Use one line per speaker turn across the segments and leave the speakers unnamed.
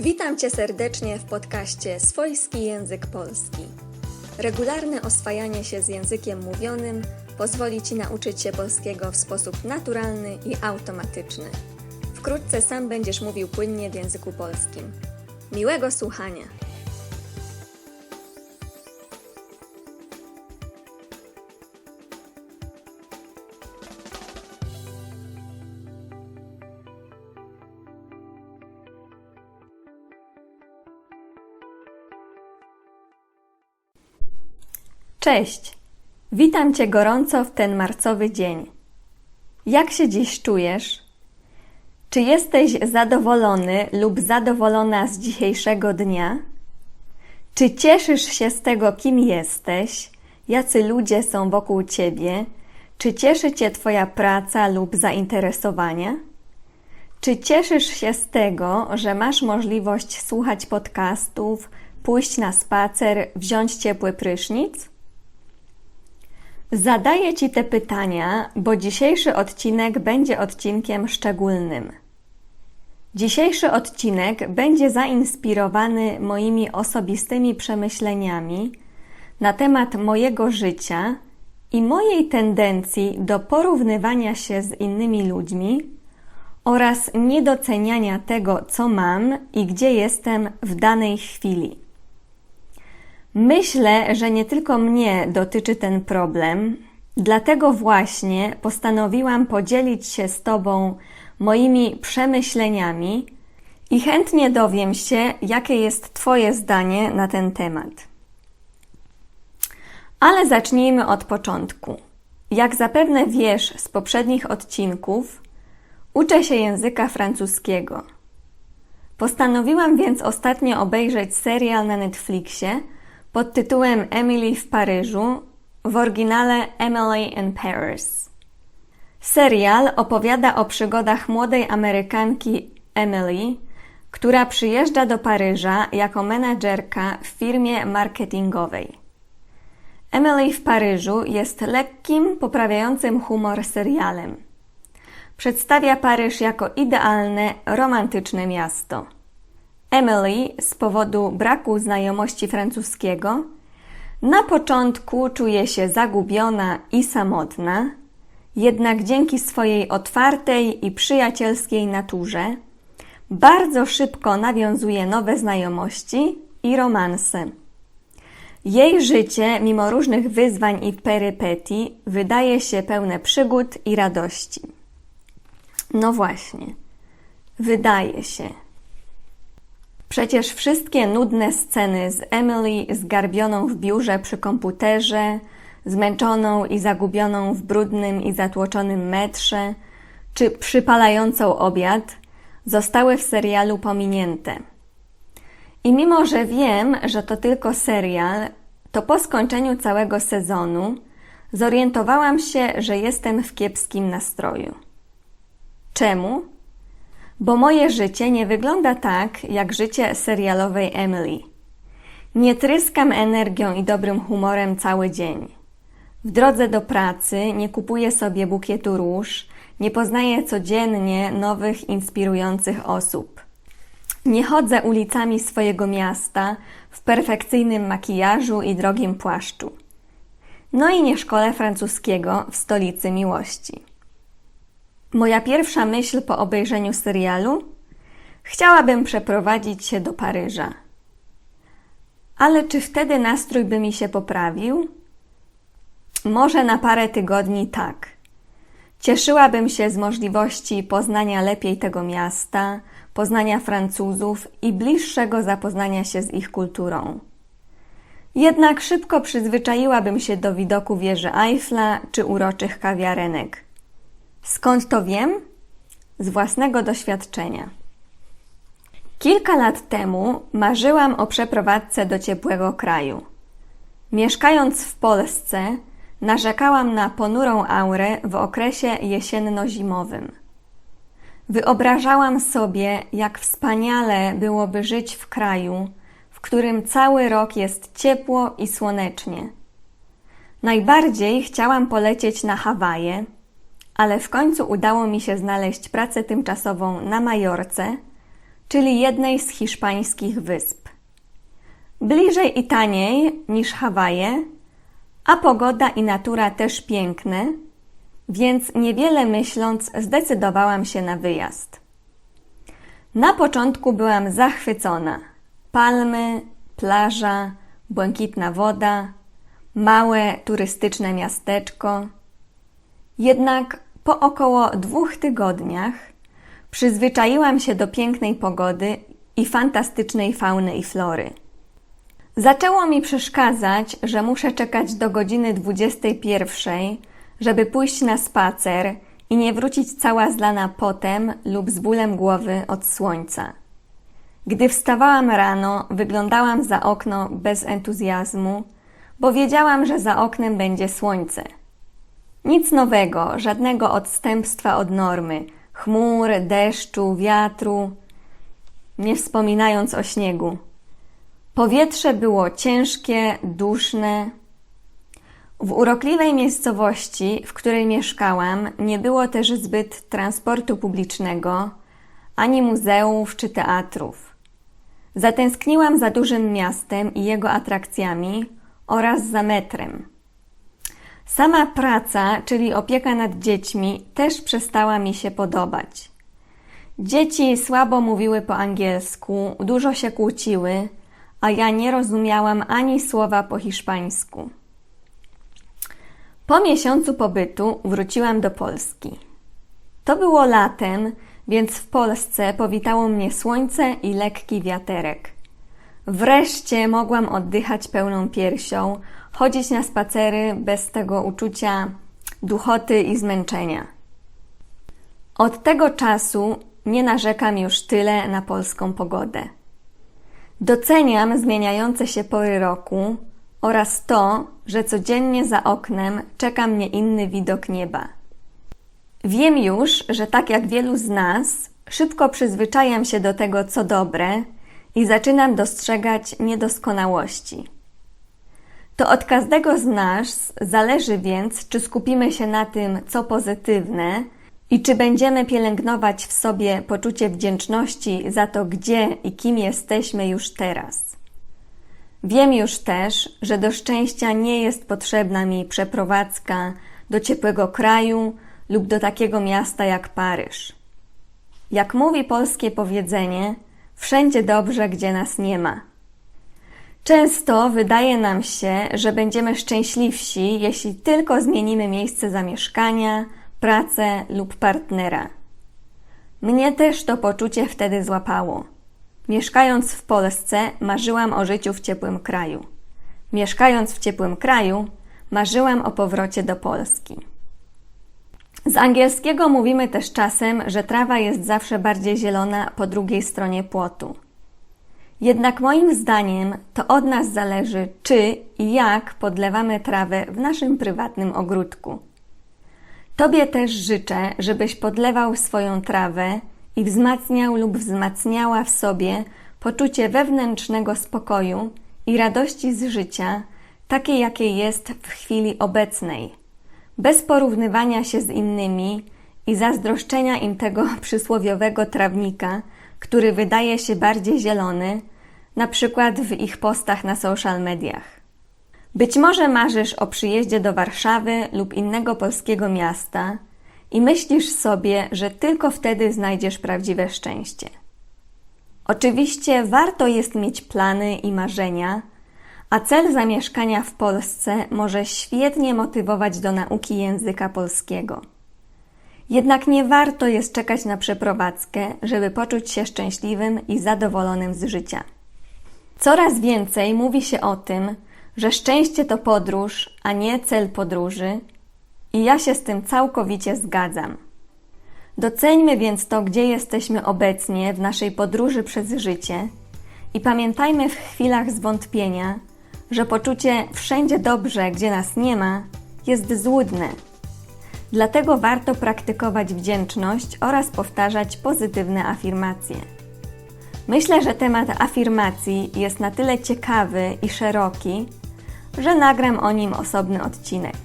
Witam Cię serdecznie w podcaście Swojski Język Polski. Regularne oswajanie się z językiem mówionym pozwoli Ci nauczyć się polskiego w sposób naturalny i automatyczny. Wkrótce sam będziesz mówił płynnie w języku polskim. Miłego słuchania! Cześć! Witam Cię gorąco w ten marcowy dzień. Jak się dziś czujesz? Czy jesteś zadowolony lub zadowolona z dzisiejszego dnia? Czy cieszysz się z tego, kim jesteś? Jacy ludzie są wokół Ciebie? Czy cieszy Cię Twoja praca lub zainteresowania? Czy cieszysz się z tego, że masz możliwość słuchać podcastów, pójść na spacer, wziąć ciepły prysznic? Zadaję Ci te pytania, bo dzisiejszy odcinek będzie odcinkiem szczególnym. Dzisiejszy odcinek będzie zainspirowany moimi osobistymi przemyśleniami na temat mojego życia i mojej tendencji do porównywania się z innymi ludźmi oraz niedoceniania tego, co mam i gdzie jestem w danej chwili. Myślę, że nie tylko mnie dotyczy ten problem, dlatego właśnie postanowiłam podzielić się z Tobą moimi przemyśleniami i chętnie dowiem się, jakie jest Twoje zdanie na ten temat. Ale zacznijmy od początku. Jak zapewne wiesz z poprzednich odcinków, uczę się języka francuskiego. Postanowiłam więc ostatnio obejrzeć serial na Netflixie pod tytułem Emily w Paryżu, w oryginale Emily in Paris. Serial opowiada o przygodach młodej Amerykanki Emily, która przyjeżdża do Paryża jako menadżerka w firmie marketingowej. Emily w Paryżu jest lekkim, poprawiającym humor serialem. Przedstawia Paryż jako idealne, romantyczne miasto. Emily z powodu braku znajomości francuskiego na początku czuje się zagubiona i samotna, jednak dzięki swojej otwartej i przyjacielskiej naturze bardzo szybko nawiązuje nowe znajomości i romanse. Jej życie, mimo różnych wyzwań i perypetii, wydaje się pełne przygód i radości. No właśnie, wydaje się. Przecież wszystkie nudne sceny z Emily zgarbioną w biurze przy komputerze, zmęczoną i zagubioną w brudnym i zatłoczonym metrze, czy przypalającą obiad, zostały w serialu pominięte. I mimo, że wiem, że to tylko serial, to po skończeniu całego sezonu zorientowałam się, że jestem w kiepskim nastroju. Czemu? Bo moje życie nie wygląda tak, jak życie serialowej Emily. Nie tryskam energią i dobrym humorem cały dzień. W drodze do pracy nie kupuję sobie bukietu róż, nie poznaję codziennie nowych, inspirujących osób. Nie chodzę ulicami swojego miasta w perfekcyjnym makijażu i drogim płaszczu. No i nie szkole francuskiego w stolicy miłości. Moja pierwsza myśl po obejrzeniu serialu? Chciałabym przeprowadzić się do Paryża. Ale czy wtedy nastrój by mi się poprawił? Może na parę tygodni tak. Cieszyłabym się z możliwości poznania lepiej tego miasta, poznania Francuzów i bliższego zapoznania się z ich kulturą. Jednak szybko przyzwyczaiłabym się do widoku wieży Eiffla czy uroczych kawiarenek. Skąd to wiem? Z własnego doświadczenia. Kilka lat temu marzyłam o przeprowadzce do ciepłego kraju. Mieszkając w Polsce, narzekałam na ponurą aurę w okresie jesienno-zimowym. Wyobrażałam sobie, jak wspaniale byłoby żyć w kraju, w którym cały rok jest ciepło i słonecznie. Najbardziej chciałam polecieć na Hawaje, ale w końcu udało mi się znaleźć pracę tymczasową na Majorce, czyli jednej z hiszpańskich wysp. Bliżej i taniej niż Hawaje, a pogoda i natura też piękne, więc niewiele myśląc zdecydowałam się na wyjazd. Na początku byłam zachwycona. Palmy, plaża, błękitna woda, małe turystyczne miasteczko. Jednak po około dwóch tygodniach przyzwyczaiłam się do pięknej pogody i fantastycznej fauny i flory. Zaczęło mi przeszkadzać, że muszę czekać do godziny 21, żeby pójść na spacer i nie wrócić cała zlana potem lub z bólem głowy od słońca. Gdy wstawałam rano, wyglądałam za okno bez entuzjazmu, bo wiedziałam, że za oknem będzie słońce. Nic nowego, żadnego odstępstwa od normy, chmur, deszczu, wiatru, nie wspominając o śniegu. Powietrze było ciężkie, duszne. W urokliwej miejscowości, w której mieszkałam, nie było też zbyt transportu publicznego, ani muzeów czy teatrów. Zatęskniłam za dużym miastem i jego atrakcjami oraz za metrem. Sama praca, czyli opieka nad dziećmi, też przestała mi się podobać. Dzieci słabo mówiły po angielsku, dużo się kłóciły, a ja nie rozumiałam ani słowa po hiszpańsku. Po miesiącu pobytu wróciłam do Polski. To było latem, więc w Polsce powitało mnie słońce i lekki wiaterek. Wreszcie mogłam oddychać pełną piersią, chodzić na spacery bez tego uczucia duchoty i zmęczenia. Od tego czasu nie narzekam już tyle na polską pogodę. Doceniam zmieniające się pory roku oraz to, że codziennie za oknem czeka mnie inny widok nieba. Wiem już, że tak jak wielu z nas, szybko przyzwyczajam się do tego, co dobre i zaczynam dostrzegać niedoskonałości. To od każdego z nas zależy więc, czy skupimy się na tym, co pozytywne i czy będziemy pielęgnować w sobie poczucie wdzięczności za to, gdzie i kim jesteśmy już teraz. Wiem już też, że do szczęścia nie jest potrzebna mi przeprowadzka do ciepłego kraju lub do takiego miasta jak Paryż. Jak mówi polskie powiedzenie, wszędzie dobrze, gdzie nas nie ma. Często wydaje nam się, że będziemy szczęśliwsi, jeśli tylko zmienimy miejsce zamieszkania, pracę lub partnera. Mnie też to poczucie wtedy złapało. Mieszkając w Polsce, marzyłam o życiu w ciepłym kraju. Mieszkając w ciepłym kraju, marzyłam o powrocie do Polski. Z angielskiego mówimy też czasem, że trawa jest zawsze bardziej zielona po drugiej stronie płotu. Jednak moim zdaniem to od nas zależy, czy i jak podlewamy trawę w naszym prywatnym ogródku. Tobie też życzę, żebyś podlewał swoją trawę i wzmacniał lub wzmacniała w sobie poczucie wewnętrznego spokoju i radości z życia, takie jakie jest w chwili obecnej, bez porównywania się z innymi i zazdroszczenia im tego przysłowiowego trawnika, który wydaje się bardziej zielony, na przykład w ich postach na social mediach. Być może marzysz o przyjeździe do Warszawy lub innego polskiego miasta i myślisz sobie, że tylko wtedy znajdziesz prawdziwe szczęście. Oczywiście warto jest mieć plany i marzenia, a cel zamieszkania w Polsce może świetnie motywować do nauki języka polskiego. Jednak nie warto jest czekać na przeprowadzkę, żeby poczuć się szczęśliwym i zadowolonym z życia. Coraz więcej mówi się o tym, że szczęście to podróż, a nie cel podróży, i ja się z tym całkowicie zgadzam. Doceńmy więc to, gdzie jesteśmy obecnie w naszej podróży przez życie i pamiętajmy w chwilach zwątpienia, że poczucie wszędzie dobrze, gdzie nas nie ma, jest złudne. Dlatego warto praktykować wdzięczność oraz powtarzać pozytywne afirmacje. Myślę, że temat afirmacji jest na tyle ciekawy i szeroki, że nagram o nim osobny odcinek.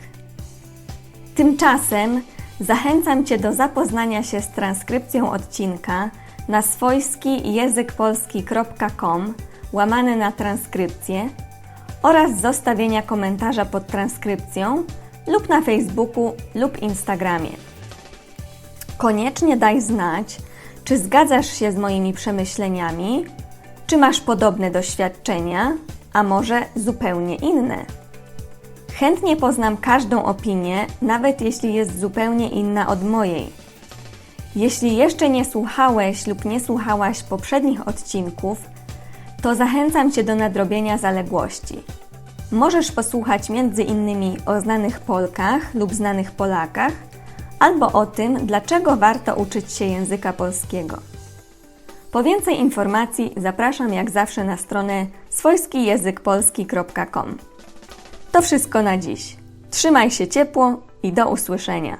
Tymczasem zachęcam Cię do zapoznania się z transkrypcją odcinka na swojski język polski.com łamane na transkrypcję oraz zostawienia komentarza pod transkrypcją lub na Facebooku lub Instagramie. Koniecznie daj znać, czy zgadzasz się z moimi przemyśleniami, czy masz podobne doświadczenia, a może zupełnie inne. Chętnie poznam każdą opinię, nawet jeśli jest zupełnie inna od mojej. Jeśli jeszcze nie słuchałeś lub nie słuchałaś poprzednich odcinków, to zachęcam Cię do nadrobienia zaległości. Możesz posłuchać m.in. o znanych Polkach lub znanych Polakach, albo o tym, dlaczego warto uczyć się języka polskiego. Po więcej informacji zapraszam jak zawsze na stronę swojskijęzykpolski.com. To wszystko na dziś. Trzymaj się ciepło i do usłyszenia.